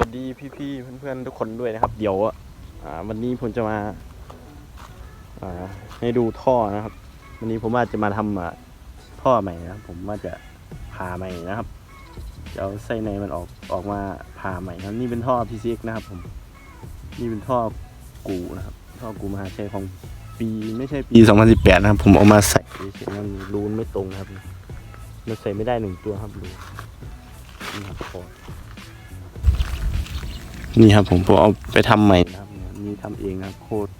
วัสดีพี่ๆเพื่อนๆทุกคนด้วยนะครับ เดี๋ยวอ่าวันนี้ผมจะมาอ่าให้ดูท่อนะครับ วันนี้ผมว่าจจะมาทำอ่าท่อใหม่นะครับ ผมว่าจะผ่าใหม่นะครับจะเอาไส้ในมันออกออกมาผ่าใหม่นะครับ นี่เป็นท่อ PCX นะครับ ผม นี่เป็นท่อกูนะครับ ท่อกูมหาชัยของปีไม่ใช่ปี2018นะครับ ผมเอามาใส่เฉยๆมันรูนไม่ตรงนะครับมันใส่ไม่ได้หนึ่งตัวครับรูนี่ครับพอ นี่ครับผมผมเอาไปทำใหม่นะครับเนี่ยนี่ทำเองนะครับโคตร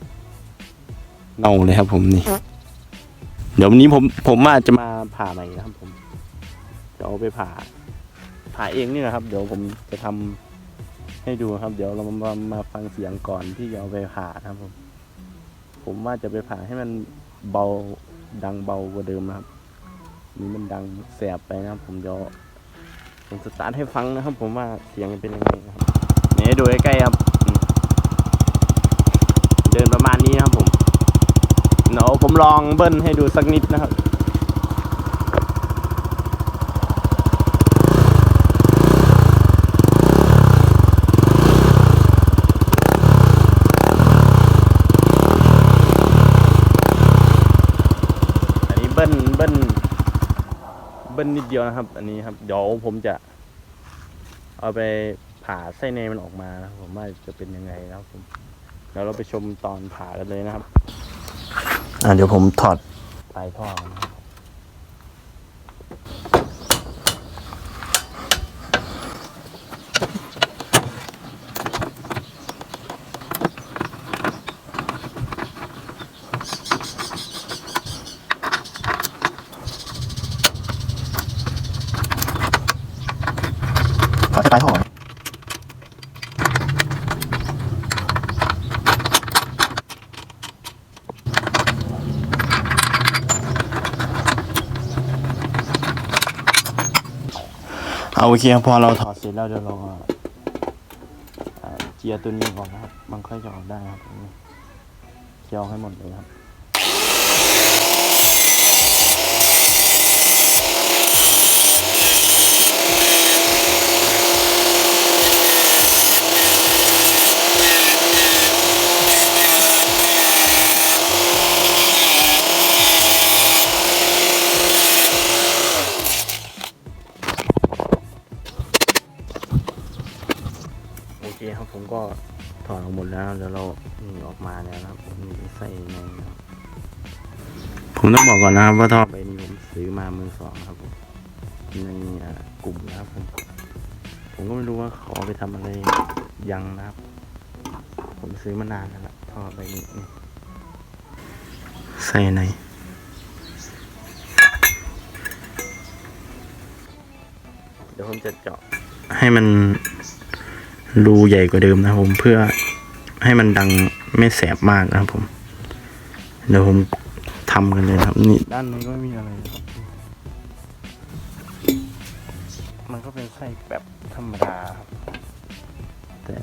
เน่าเลยครับผมนี่ เดี๋ยววันนี้ผมผมอาจจะมาผ่าใหม่นะครับ ผมจะเอาไปผ่า ผ่าเองนี่นะครับ เดี๋ยวผมจะทำให้ดูครับ เดี๋ยวเรามามามาฟังเสียงก่อนที่จะเอาไปผ่านะครับผม ผมว่าจะไปผ่าให้มันเบาดังเบากว่าเดิมนะครับนี่มันดังแสบไปนะครับ ผมเดี๋ยวผมสตาร์ทให้ฟังนะครับ ผมว่าเสียงมันเป็นยังไงนะครับ นี่ดูใกล้ๆครับ เดินประมาณนี้นะครับผมเดี๋ยวผมลองเบิ้ลให้ดูสักนิดนะครับอันนี้เบิ้ลเบิ้ลเบิ้ลนิดเดียวนะครับ อันนี้ครับ เดี๋ยวผมจะ เอาไป ผ่าไส้ในมันออกมานะครับผมว่าจะเป็นยังไงนะครับผมเดี๋ยวเราไปชมตอนผ่ากันเลยนะครับ อ่าเดี๋ยวผมถอดปลายท่อนะครับถอดปลายท่อ เอาโอเคพอเราถอดเสร็จแล้วเดี๋ยวเราเจียตัวนี้ก่อนนะครับ มันค่อยจะออกได้ครับเจียวให้หมดเลยครับ เคครับผมก็ถอดออกหมดแล้วเดี๋ยวเรานี่ออกมาแล้วนะครับมีใส่ในนะครับผมต้องบอกก่อนนะครับว่าท่อใบนี้ผมซื้อมามือสองครับผมในอ่ากลุ่มนะครับผมผมก็ไม่รู้ว่าเขาเอาไปทำอะไรยังนะครับ ผมซื้อมานานแล้วล่ะท่อใบนี้นี่ใส่ในเดี๋ยวผมจะเจาะให้มัน รูใหญ่กว่าเดิมนะครับผมเพื่อให้มันดังไม่แสบมากนะครับผม เดี๋ยวผมทำกันเลยนะครับนี่ด้านนี้ก็ไม่มีอะไรนะครับมันก็เป็นไส้แบบธรรมดาครับแต่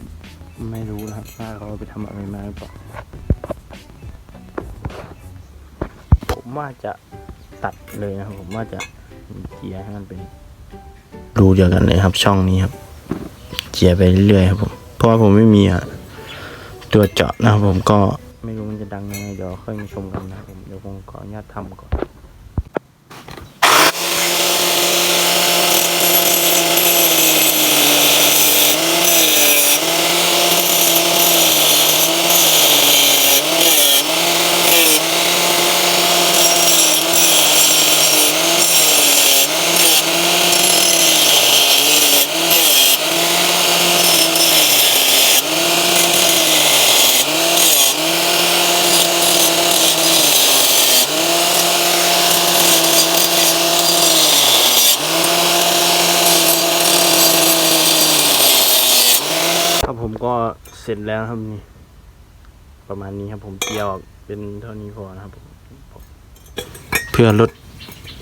ไม่รู้นะครับว่าเขาเอาไปทำอะไรมาหรือเปล่าผมว่าจะตัดเลยนะครับผมว่าจะเจียให้มันเป็นรูเดียวกันเลยครับช่องนี้ครับ เจียไปเรื่อยๆครับผม เพราะว่าผมไม่มีอะตัวเจาะนะครับผมก็ไม่รู้มันจะดังยังไงเดี๋ยวค่อยมาชมกันนะครับผมเดี๋ยวผมขออนุญาตทำก่อน ก็เสร็จแล้วครับนี่ ประมาณนี้ครับ ผมเจียวเป็นเท่านี้พอนะครับผมเพื่อลด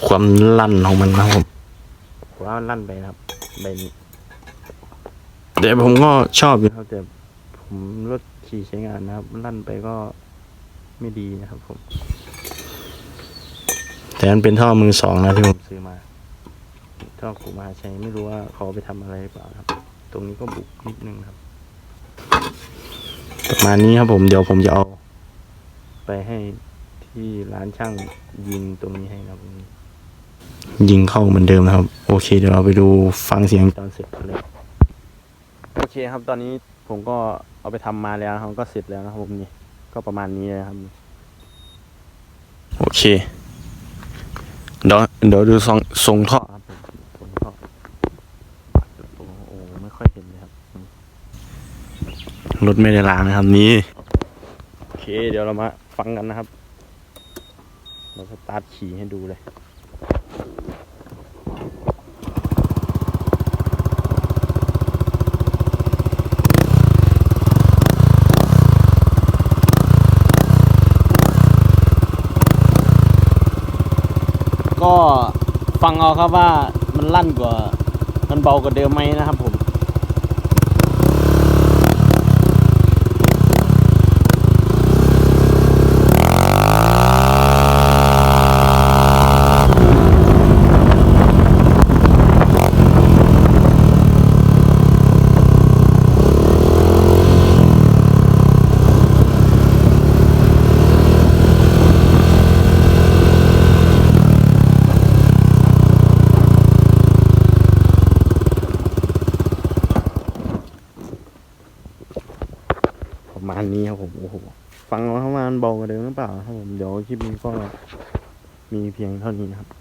ความลั่นของมันนะครับผมผมว่ามันลั่นไปนะครับใบนี้แต่ผมก็ชอบอยู่ครับแต่ผมลดขี่ใช้งานนะครับ ลั่นไปก็ไม่ดีนะครับ ผม แต่มันเป็นท่อมือสองนะที่ผมซื้อมาท่อขูมาใช้ไม่รู้ว่าเขาเอาไปทำอะไรหรือเปล่าครับ ตรงนี้ก็บุกนิดนึงครับ ประมาณนี้ครับผมเดี๋ยวผมจะเอา ไปให้ที่ร้านช่างยิงตรงนี้ให้นะครับผมยิงเข้าเหมือนเดิมนะครับ โอเค เดี๋ยวเราไปดูฟังเสียงตอนเสร็จกันเลยโอเคครับ ตอนนี้ผมก็เอาไปทำมาแล้วนะครับก็เสร็จแล้วนะครับผมนี่ก็ประมาณนี้เลยครับ โอเคเดี๋ยวเดี๋ยวดูทรงทรงท่อครับผมทรงท่อโอ้โหไม่ค่อยเห็นเลยครับ รถไม่ได้ล้างนะครับนี้โอเค เดี๋ยวเรามาฟังกันนะครับ เราสตาร์ทขี่ให้ดูเลยก็ฟังเอาครับว่ามันลั่นกว่า มันเบากว่าเดิมไหมนะครับผม มาณนี้ครับผมโอ้โหฟังประมามันเบากว่าเดิมหรือเปล่าครับผมเดี๋ยวคลิปนี้ก็มีเพียงเท่านี้นะครับ